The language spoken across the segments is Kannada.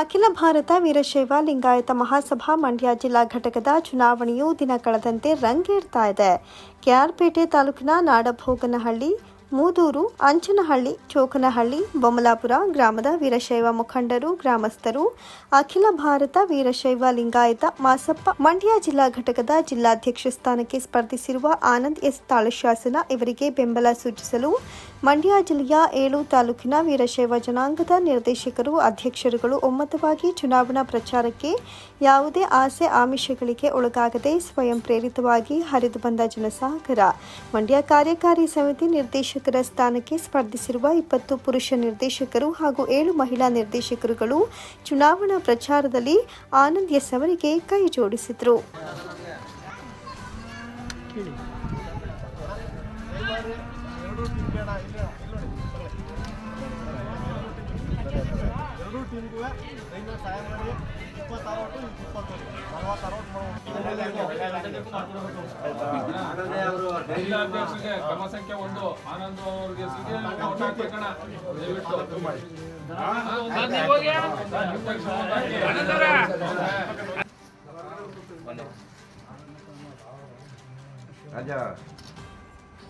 ಅಖಿಲ ಭಾರತ ವೀರಶೈವ ಲಿಂಗಾಯತ ಮಹಾಸಭಾ ಮಂಡ್ಯ ಜಿಲ್ಲಾ ಘಟಕದ ಚುನಾವಣೆಯು ದಿನ ಕಳೆದಂತೆ ರಂಗೇರ್ತಾ ಇದೆ. ಕೆಆರ್ಪೇಟೆ ತಾಲೂಕಿನ ನಾಡಭೋಗನಹಳ್ಳಿ, ಮೂದೂರು, ಅಂಚನಹಳ್ಳಿ, ಚೋಕನಹಳ್ಳಿ, ಬೊಮ್ಮಲಾಪುರ ಗ್ರಾಮದ ವೀರಶೈವ ಮುಖಂಡರು, ಗ್ರಾಮಸ್ಥರು, ಅಖಿಲ ಭಾರತ ವೀರಶೈವ ಲಿಂಗಾಯತ ಮಾಸಪ್ಪ ಮಂಡ್ಯ ಜಿಲ್ಲಾ ಘಟಕದ ಜಿಲ್ಲಾಧ್ಯಕ್ಷ ಸ್ಥಾನಕ್ಕೆ ಸ್ಪರ್ಧಿಸಿರುವ ಆನಂದ್ ಎಸ್ ತಾಳಶಾಸನ ಇವರಿಗೆ ಬೆಂಬಲ ಸೂಚಿಸಲು ಮಂಡ್ಯ ಜಿಲ್ಲೆಯ ಏಳು ತಾಲೂಕಿನ ವೀರಶೈವ ಜನಾಂಗದ ನಿರ್ದೇಶಕರು, ಅಧ್ಯಕ್ಷರುಗಳು ಒಮ್ಮತವಾಗಿ ಚುನಾವಣಾ ಪ್ರಚಾರಕ್ಕೆ ಯಾವುದೇ ಆಸೆ ಆಮಿಷಗಳಿಗೆ ಒಳಗಾಗದೆ ಸ್ವಯಂ ಪ್ರೇರಿತವಾಗಿ ಹರಿದು ಬಂದ ಜನಸಾಗರ. ಮಂಡ್ಯ ಕಾರ್ಯಕಾರಿ ಸಮಿತಿ ನಿರ್ದೇಶಕರ ಸ್ಥಾನಕ್ಕೆ ಸ್ಪರ್ಧಿಸಿರುವ ಇಪ್ಪತ್ತು ಪುರುಷ ನಿರ್ದೇಶಕರು ಹಾಗೂ ಏಳು ಮಹಿಳಾ ನಿರ್ದೇಶಕರುಗಳು ಚುನಾವಣಾ ಪ್ರಚಾರದಲ್ಲಿ ಆನಂದ್ ಎಸ್ ಅವರಿಗೆ ಕೈ ಜೋಡಿಸಿದರು. ಎರಡೂ ಟೀಮ್ಗೂ ದಯವಿಟ್ಟು ಸಹಾಯ ಮಾಡಿ ಇಪ್ಪತ್ತಾರು ಒಟ್ಟು ಇಪ್ಪತ್ತು ನಲವತ್ತಾರು ಜಿಲ್ಲಾಧ್ಯಕ್ಷರಿಗೆ ಕ್ರಮ ಸಂಖ್ಯೆ ಒಂದು. ಆನಂದ್ ಅವ್ರಿಗೆ ದಯವಿಟ್ಟು. ರಾಜಾ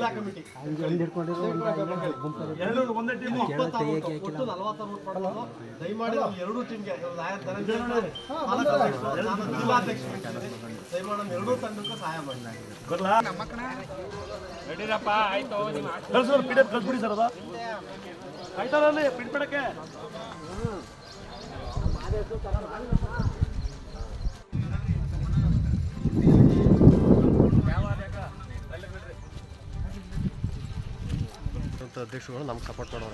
ಜಿಲ್ಲಾ ಕಮಿಟಿ. ಎರಡು ಒಂದೇ ಟೀಮ್. ಇಪ್ಪತ್ತಾರು ಒಟ್ಟು ಒಟ್ಟು ನಲವತ್ತಾರು ಒಟ್ಟು ಪಡೆದು ದಯಮಾಡಿ ನಮ್ಮ ಎರಡೂ ಟೀಮ್ಗೆ ಜಿಲ್ಲಾಧ್ಯಕ್ಷ ದಯಮಾಡಿ ನಮ್ಮ ಎರಡೂ ತಂಡಕ್ಕೂ ಸಹಾಯ ಮಾಡಿ. ನಡೀರಪ್ಪ ಆಯ್ತು ನಿಮ್ಮ ಕಳ್ಸೋರು ಪಿಡ ಕಳ್ಸ್ಬಿಡಿ ಸರ್ ಅದ. ಆಯ್ತಾರಲ್ಲಿ ಪಿಡ್ಬಿಡಕ್ಕೆ ಅಧ್ಯಕ್ಷಗಳು ನಮ್ಗೆ ಸಪೋರ್ಟ್ ಮಾಡೋರು